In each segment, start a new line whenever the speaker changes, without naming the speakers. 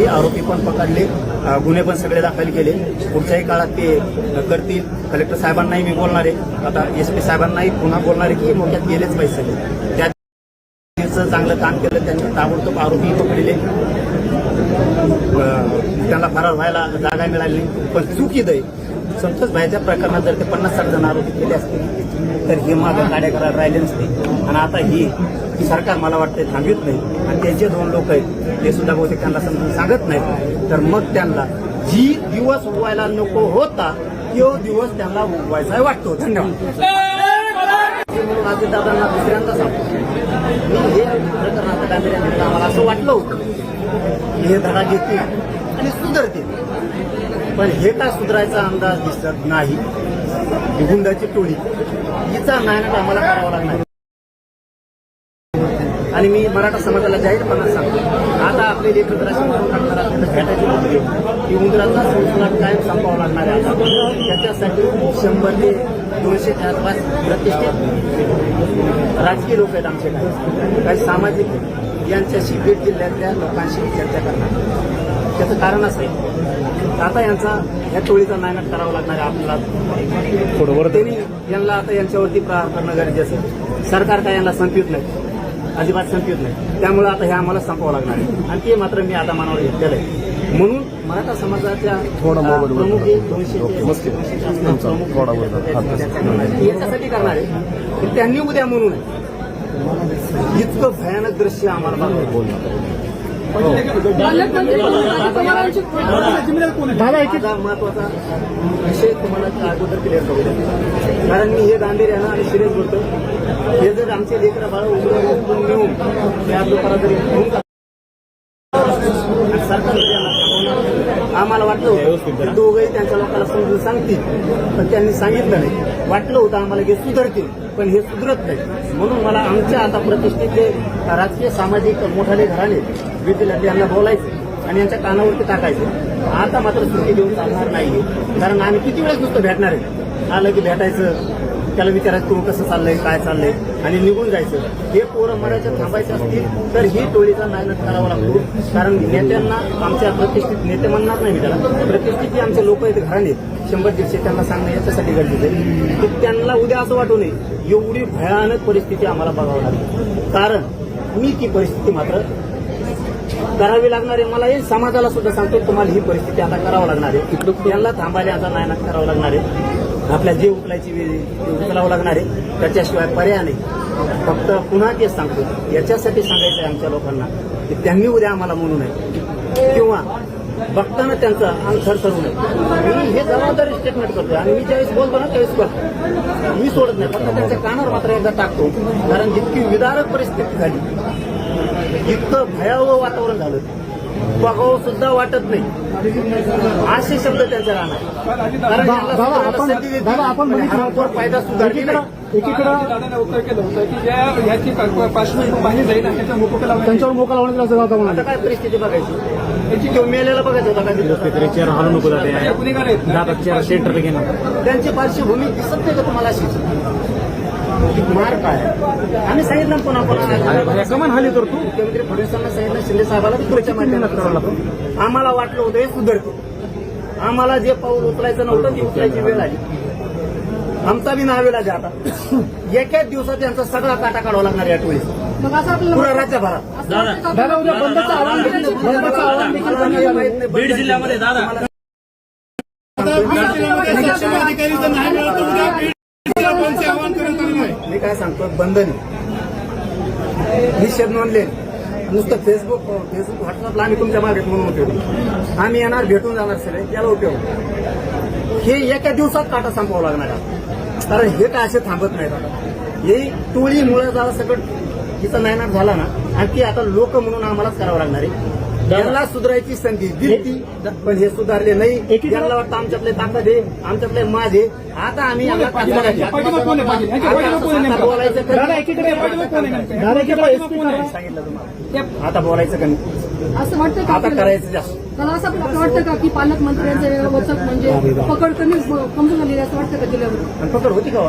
हे आरोपी पण पकडले. गुन्हे पण सगळे दाखल केले. पुढच्याही काळात ते करतील. कलेक्टर साहेबांनाही मी बोलणार आहे. आता एस पी साहेबांनाही पुन्हा बोलणार आहे की मोठ्यात गेलेच पाहिजे सगळे. त्या चांगलं काम केलं त्यांनी ताबडतोब आरोपी पकडले. त्यांना फरार व्हायला जागा मिळाली पण चुकीत आहे संतोष भाईच्या प्रकरणात जर ते पन्नास साठ जण आरोपी केले असतील तर हे मागं गाड्या करायला राहिले नसते. आणि आता ही सरकार मला वाटते थांबवित नाही आणि त्यांचे दोन लोक आहेत ते सुद्धा बहुतेक त्यांना समजून सांगत नाहीत. तर मग त्यांना जी दिवस उगवायला नको होता तो दिवस त्यांना उगवायचा वाटतो. धन्यवाद. म्हणून दुसऱ्यांदा सांगतो. मी हे प्रकरण आता आम्हाला असं वाटलं होतं हे धडा घेतील आणि सुधारतील. पण हे का सुधारायचा अंदाज दिसत नाही? ही गुंडाची टोळी. हिचा नायनाट आम्हाला करावा लागणार. आणि मी मराठा समाजाला जाहीरपणा सांगतो. आता आपले लेकर भेटायची की उंदराचा संस्कार कायम संपावा लागणार आहे त्याच्यासाठी शंभर ते दोनशे आसपास प्रतिष्ठित राजकीय लोक आहेत आमचे. काही काही सामाजिक यांच्याशी बीड जिल्ह्यातल्या लोकांशी चर्चा करणार. त्याचं कारण असं आहे. आता यांचा या टोळीचा नायनाट करावा लागणार आहे आपल्याला. थोडं त्यांनी यांना आता यांच्यावरती प्रहार करणं गरजेचं आहे. सरकार काय यांना संपवित नाही. अजिबात संपवित नाही. त्यामुळे आता हे आम्हाला संपवावं लागणार आहे. आणि ते मात्र मी आता मनावर घेतलेलं आहे. म्हणून मराठा समाजाच्या प्रमुख. याच्यासाठी करणार आहे. की त्यांनी उद्या म्हणून इतकं भयानक दृश्य आम्हाला माझा महत्त्वाचा विषय तुम्हाला अगोदर क्लिअर करू कारण मी हे गांभीर्यानं आणि सिरियस बोलतो. हे जर आमचे लेकरं बाळ उचलून नेऊन लोकांना जरी घेऊन सरकार आम्हाला वाटलं होतं. दोघंही त्यांच्या लोकांना समजून सांगतील. पण त्यांनी सांगितलं नाही. वाटलं होतं आम्हाला की सुधारतील पण हे सुधरत नाही. म्हणून मला आमच्या आता प्रतिष्ठितले राजकीय सामाजिक मोठाले घराणे विद्यार्थी यांना बोलायचं आणि यांच्या कानावरती टाकायचं. आता मात्र सुट्टी देऊन चालणार नाही कारण आम्ही किती वेळेस नुसतं भेटणार आहे? आलं की भेटायचं. त्याला विचारायचं तू कसं चाललंय? काय चाललंय? आणि निघून जायचं. हे पोरं मरायचं थांबायचे असतील तर ही टोळीचा नायनाट करावा लागतो. कारण नेत्यांना आमच्या प्रतिष्ठित नेते म्हणणार नाही त्याला प्रतिष्ठित जे आमचे लोक आहेत घराणे शंभर दीडशे त्यांना सांगणं याच्यासाठी गरजेचं आहे. की त्यांना उद्या असं वाटू नये एवढी भयानक परिस्थिती आम्हाला बघावं लागेल कारण मी ती परिस्थिती मात्र करावी लागणार आहे. मला हे समाजाला सुद्धा सांगतो तुम्हाला ही परिस्थिती आता करावं लागणार आहे. यांना थांबायला आता नायनाट करावं लागणार आहे. आपल्या जे उकलायची वेळ उचलावं लागणार आहे. त्याच्याशिवाय पर्याय नाही. फक्त पुन्हा तेच सांगतो. याच्यासाठी सांगायचं आहे आमच्या लोकांना की त्यांनी उद्या आम्हाला म्हणू नये. किंवा बघताना त्यांचं अंग थरथरू नये. मी हे जबाबदारी स्टेटमेंट करतोय. आणि मी ज्यावेळेस बोलतो ना त्यावेळेस करतो मी सोडत नाही. फक्त त्यांच्या कानावर मात्र एकदा टाकतो. कारण जितकी विदारक परिस्थिती झाली. इतकं भयावह वातावरण झालं. बघावं सुद्धा वाटत नाही. असे शब्द त्यांचा राहणार. सुद्धा फायदा
एकीकडं
उत्तर केलं होतं की पार्श्वभूमी जाईल लावण्यात
त्यांच्यावर मोका लावण्यात असं जाता
आता
म्हणाले
काय परिस्थिती बघायची? याची किंवा मेलेला बघायचं होता का? तिथं?
चेअर हलू नको जाते.
येईल. गुन्हेगार आहेत ना.
जातात चेअर सेंटर घेणार.
त्यांची पार्श्वभूमी दिसत नाही का तुम्हाला अशीच मार काय आम्ही सांगितलं ना पुन्हा पुन्हा
कमान हाली तर तू?
मुख्यमंत्री फडणवीसांना सांगितलं शिंदे साहेबाला पुढच्या माध्यमात करावं लागतं? आम्हाला वाटलं होतं हे सुधारते आम्हाला जे पाऊल उचलायचं नव्हतं ती उचलायची वेळ आली. आमचा बी नावेला जे आता. एकाच दिवसात यांचा सगळा काटा काढावा लागणार या टोळीत
मग असं आपल्याला
पुरा राज्यभरात.
दादा उद्या बंदचं आव्हान देखील बंदचं आव्हान देखील
मला
करण्यात
माहीत
आलं.
नाही,
बीड जिल्ह्यामध्ये दादा
मी काय सांगतो बंधन निषेध नोंदले नुसतं फेसबुक फेसबुक व्हॉट्सअपला आम्ही तुमच्या मागे म्हणून उपयोग आम्ही येणार भेटून जाणार सगळे त्याला उपयोग हे एका दिवसात काटा संपवावं लागणार कारण हे काय असे थांबत नाहीत आता. हे टोळीमुळे जरा सगळं हिचा नायनाट झाला ना आणि ती आता लोक म्हणून आम्हालाच करावं लागणार आहे. यांना सुधारायची संधी दिली पण हे सुधारले नाही. यांना वाटतं आमच्यातले ताकद आहे आमच्यातले माझ आता आम्ही आता? बोलायचं का नाही?
असं वाटतं का
आता? करायचं जास्त
मला असं वाटतं का की पालकमंत्र्यांचं वचक म्हणजे पकड कमी कमजोर झालेली असं वाटतं का जिल्ह्यावर
पकड होती का? हो?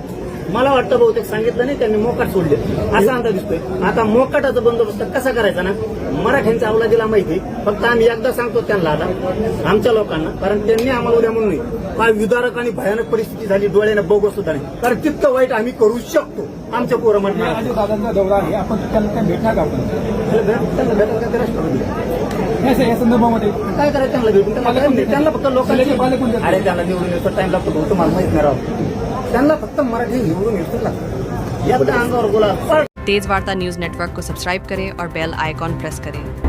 मला वाटतं बहुतेक सांगितलं नाही त्यांनी मोकाट सोडले. असा अंदाज दिसतोय. आता मोकाटाचा बंदोबस्त कसा करायचा ना? मराठ्यांच्या अवलादीला माहिती फक्त आम्ही एकदा सांगतो त्यांना आता आमच्या लोकांना कारण त्यांनी आम्हाला उद्या म्हणून नाही. काय विदारक आणि भयानक परिस्थिती झाली डोळ्याने बघू सुद्धा नाही कारण तितकं वाईट आम्ही करू शकतो आमच्या पोरं म्हणणार
अजित दादांचा दौरा आहे. आपण त्यांना काय भेटणार का आपण?
त्यांना भेटायला काय राष्ट्रपती
या या संदर्भामध्ये.
काय करायचं? त्यांना भेटून त्यांना फक्त लोकांची
आहेत.
अरे त्यांना निवडून टाइम लागतो तुम्हाला माहीत नाही राव. त्यांना फक्त मराठी निवडून येतो लागतं यात अंगावर बोला
तेज वार्ता न्यूज नेटवर्क को सब्सक्राइब करें और बेल आइकॉन प्रेस करें.